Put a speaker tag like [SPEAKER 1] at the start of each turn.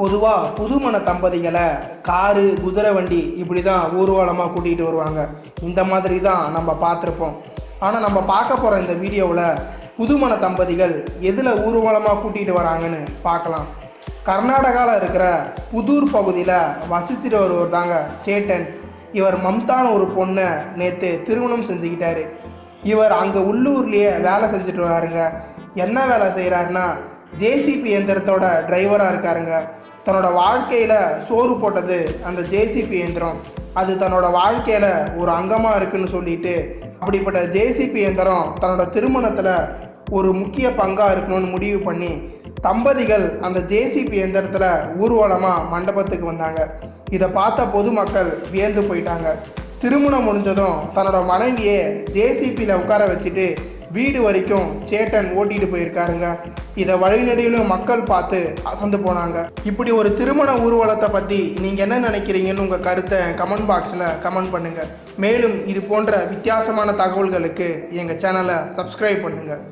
[SPEAKER 1] பொதுவாக புதுமண தம்பதிகளை காரு குதிரை வண்டி இப்படி தான் ஊர்வலமாக கூட்டிகிட்டு வருவாங்க. இந்த மாதிரி தான் நம்ம பார்த்துருப்போம். ஆனால் நம்ம பார்க்க போகிற இந்த வீடியோவில் புதுமண தம்பதிகள் எதில் ஊர்வலமாக கூட்டிகிட்டு வராங்கன்னு பார்க்கலாம். கர்நாடகாவில் இருக்கிற புதூர் பகுதியில் வசிச்சிட்டு ஒருவர் தாங்க சேட்டன். இவர் மம்தான ஒரு பொண்ணை நேற்று திருமணம் செஞ்சுக்கிட்டாரு. இவர் அங்கே உள்ளூர்லேயே வேலை செஞ்சுட்டு வராருங்க. என்ன வேலை செய்கிறாருன்னா ஜேசிபி எந்திரத்தோட டிரைவராக இருக்காருங்க. தன்னோட வாழ்க்கையில் சோறு போட்டது அந்த ஜேசிபி இயந்திரம். அது தன்னோட வாழ்க்கையில் ஒரு அங்கமாக இருக்குன்னு சொல்லிட்டு அப்படிப்பட்ட ஜேசிபி எந்திரம் தன்னோட திருமணத்தில் ஒரு முக்கிய பங்காக இருக்கணும்னு முடிவு பண்ணி தம்பதிகள் அந்த ஜேசிபி எந்திரத்தில் ஊர்வலமாக மண்டபத்துக்கு வந்தாங்க. இதை பார்த்த பொதுமக்கள் வியந்து போயிட்டாங்க. திருமணம் முடிஞ்சதும் தன்னோட மனைவியை ஜேசிபியில் உட்கார வச்சுட்டு வீடு வரைக்கும் சேட்டன் ஓட்டிட்டு போயிருக்காருங்க. இதை வழிநடையிலும் மக்கள் பார்த்து அசந்து போனாங்க. இப்படி ஒரு திருமண ஊர்வலத்தை பற்றி நீங்கள் என்ன நினைக்கிறீங்கன்னு உங்கள் கருத்தை கமெண்ட் பாக்ஸில் கமெண்ட் பண்ணுங்கள் மேலும் இது போன்ற வித்தியாசமான தகவல்களுக்கு எங்கள் சேனலை சப்ஸ்கிரைப் பண்ணுங்கள்